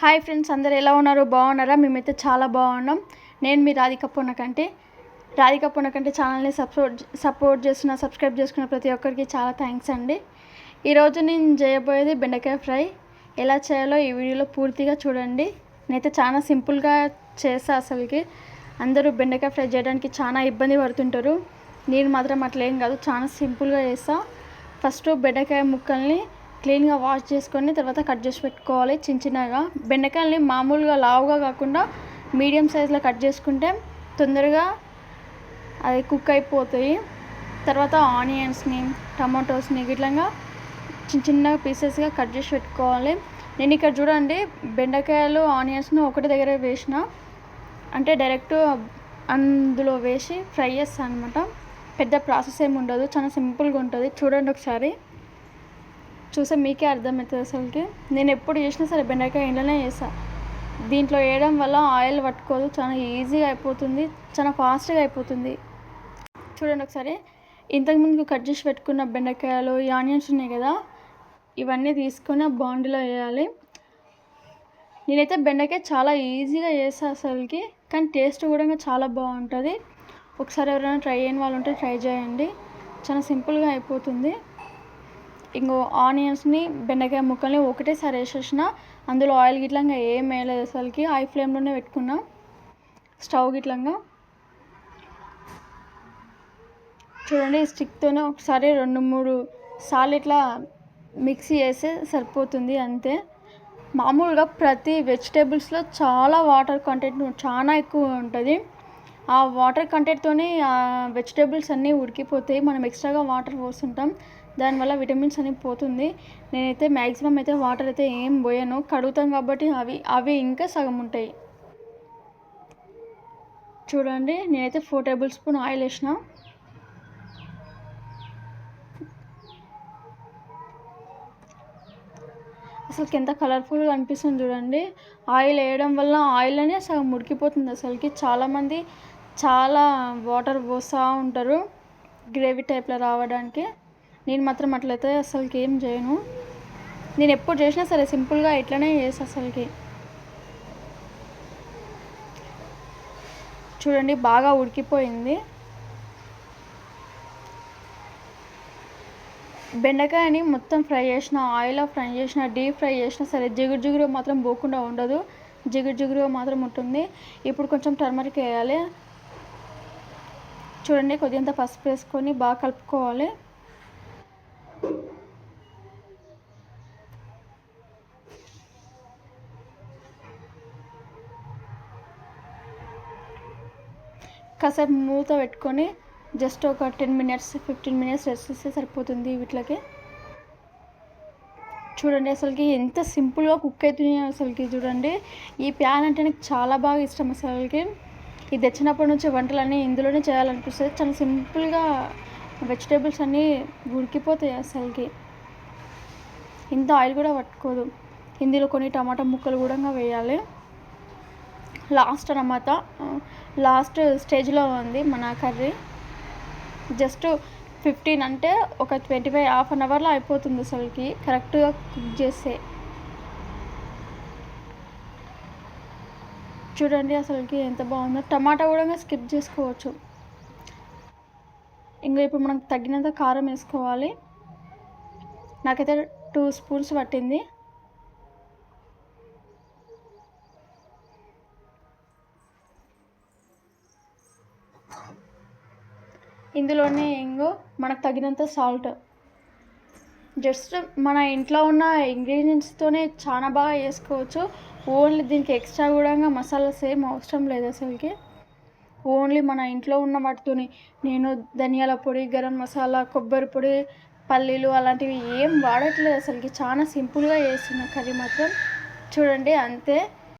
Hi friends అందరు ఎలా ఉన్నారు? బాగున్నారా? మేమైతే చాలా బాగున్నాం. నేను మీ రాధిక పొన్నకంటే రాధిక పొన్నకంటే ఛానల్ని సపోర్ట్ సపోర్ట్ చేస్తున్న సబ్స్క్రైబ్ చేసుకున్న ప్రతి ఒక్కరికి చాలా థ్యాంక్స్ అండి. ఈరోజు నేను చేయబోయేది బెండకాయ ఫ్రై. ఎలా చేయాలో ఈ వీడియోలో పూర్తిగా చూడండి. నేనైతే చాలా సింపుల్గా చేస్తా అసలుకి. అందరూ బెండకాయ ఫ్రై చేయడానికి చాలా ఇబ్బంది పడుతుంటారు. నేను మాత్రం అట్లా ఏం కాదు చాలా సింపుల్గా చేస్తా. ఫస్ట్ బెండకాయ ముక్కల్ని క్లీన్గా వాష్ చేసుకొని తర్వాత కట్ చేసి పెట్టుకోవాలి చిన్న చిన్నగా. బెండకాయల్ని మామూలుగా లావుగా కాకుండా మీడియం సైజులో కట్ చేసుకుంటే తొందరగా అది కుక్ అయిపోతాయి. తర్వాత ఆనియన్స్ని టమాటోస్ని గిట్లంగా చిన్న చిన్న పీసెస్గా కట్ చేసి పెట్టుకోవాలి. నేను ఇక్కడ చూడండి బెండకాయలు ఆనియన్స్ను ఒకటి దగ్గర వేసిన అంటే డైరెక్ట్ అందులో వేసి ఫ్రై చేస్తాను అనమాట పెద్ద ప్రాసెస్ ఏమి ఉండదు చాలా సింపుల్గా ఉంటుంది. చూడండి ఒకసారి. చూస్తే మీకే అర్థమవుతుంది అసలుకి. నేను ఎప్పుడు చేసినా సరే బెండకాయ ఇంట్లోనే చేస్తా. దీంట్లో వేయడం వల్ల ఆయిల్ పట్టుకోదు చాలా ఈజీగా అయిపోతుంది చాలా ఫాస్ట్గా అయిపోతుంది. చూడండి ఒకసారి. ఇంతకుముందు కట్ చేసి పెట్టుకున్న బెండకాయలు ఈ ఆనియన్స్ ఉన్నాయి కదా ఇవన్నీ తీసుకొని ఆ బాండీలో వేయాలి. నేనైతే బెండకాయ చాలా ఈజీగా చేస్తా అసలుకి కానీ టేస్ట్ కూడా చాలా బాగుంటుంది. ఒకసారి ఎవరైనా ట్రై చేయని వాళ్ళు ఉంటే ట్రై చేయండి. చాలా సింపుల్గా అయిపోతుంది. ఇంకో ఆనియన్స్ని బెండకాయ ముక్కల్ని ఒకటేసారి వేసేసిన అందులో ఆయిల్ గిట్లంగా ఏం వేయలేదు అసలుకి. హై ఫ్లేమ్లోనే పెట్టుకున్నా. స్టవ్ గిట్లంగా. చూడండి స్టిక్తోనే ఒకసారి రెండు మూడు సార్లు ఇట్లా మిక్సీ చేస్తే సరిపోతుంది అంతే. మామూలుగా ప్రతి వెజిటేబుల్స్లో చాలా వాటర్ కంటెంట్ చాలా ఎక్కువ ఉంటుంది. ఆ వాటర్ కంటెంట్తోనే ఆ వెజిటేబుల్స్ అన్నీ ఉడికిపోతాయి. మనం ఎక్స్ట్రాగా వాటర్ పోస్తుంటాం. దానివల్ల విటమిన్స్ అనేవి పోతుంది. నేనైతే మ్యాక్సిమం అయితే వాటర్ అయితే ఏం పోయాను. కడుగుతాం కాబట్టి అవి అవి ఇంకా సగం ఉంటాయి. చూడండి నేనైతే ఫోర్ టేబుల్ స్పూన్ ఆయిల్ వేసిన. అసలుకి ఎంత కలర్ఫుల్గా అనిపిస్తుంది చూడండి. ఆయిల్ వేయడం వల్ల ఆయిల్ అనే సగం ఉడికిపోతుంది అసలుకి. చాలామంది చాలా వాటర్ పోస్తూ ఉంటారు. గ్రేవీ టైప్లో రావడానికి. నేను మాత్రం అట్లయితే అసలుకి ఏం చేయను. నేను ఎప్పుడు చేసినా సరే సింపుల్గా ఇట్లనే చేసి అసలుకి చూడండి బాగా ఉడికిపోయింది. బెండకాయని మొత్తం ఫ్రై చేసిన ఆయిల్లో ఫ్రై చేసిన డీప్ ఫ్రై చేసిన సరే జిగురు జిగురు మాత్రం పోకుండా ఉండదు. జిగురు జిగురు మాత్రం ఉంటుంది. ఇప్పుడు కొంచెం టర్మరిక్ వేయాలి. చూడండి కొద్దిగంత పసుపు వేసుకొని బాగా కలుపుకోవాలి. కాసేపు మూత పెట్టుకొని జస్ట్ ఒక ten minutes fifteen minutes rest ఇస్తే సరిపోతుంది వీటికి చూడండి అసలుకి ఎంత సింపుల్గా కుక్ అవుతున్నాయి అసలుకి చూడండి. ఈ ప్యాన్ అంటే నాకు చాలా బాగా ఇష్టం అసలుకి. ఇది తెచ్చినప్పటి నుంచి వంటలన్నీ ఇందులోనే చేయాలనిపిస్తుంది. చాలా సింపుల్గా వెజిటేబుల్స్ అన్నీ ఉడికిపోతాయి అసలుకి. ఇంత ఆయిల్ కూడా పట్టుకోదు. ఇందులో కొన్ని టమాటా ముక్కలు కూడా వేయాలి. లాస్ట్ అన్నమాట లాస్ట్ స్టేజ్లో ఉంది మన కర్రీ. జస్ట్ ఫిఫ్టీన్ అంటే ఒక ట్వంటీ ఫైవ్ హాఫ్ అన్ అవర్లో అయిపోతుంది అసలుకి. కరెక్ట్గా కుక్ చేస్తే. చూడండి అసలుకి ఎంత బాగుందో. టమాటా కూడా స్కిప్ చేసుకోవచ్చు. ఇంకా ఇప్పుడు మనకు తగినంత కారం వేసుకోవాలి. నాకైతే టూ స్పూన్స్ పట్టింది. ఇందులోనే ఇంగో మనకు తగినంత సాల్ట్. జస్ట్ మన ఇంట్లో ఉన్న ఇంగ్రీడియంట్స్తోనే చాలా బాగా చేసుకోవచ్చు ఓన్లీ దీనికి ఎక్స్ట్రా కూడా మసాలాస్ ఏం అవసరం లేదు అసలుకి. ఓన్లీ మన ఇంట్లో ఉన్న వాటితోని. నేను ధనియాల పొడి గరం మసాలా కొబ్బరి పొడి పల్లీలు అలాంటివి ఏం వాడట్లేదు అసలుకి. చాలా సింపుల్గా చేస్తున్న కర్రీ మాత్రం. చూడండి అంతే.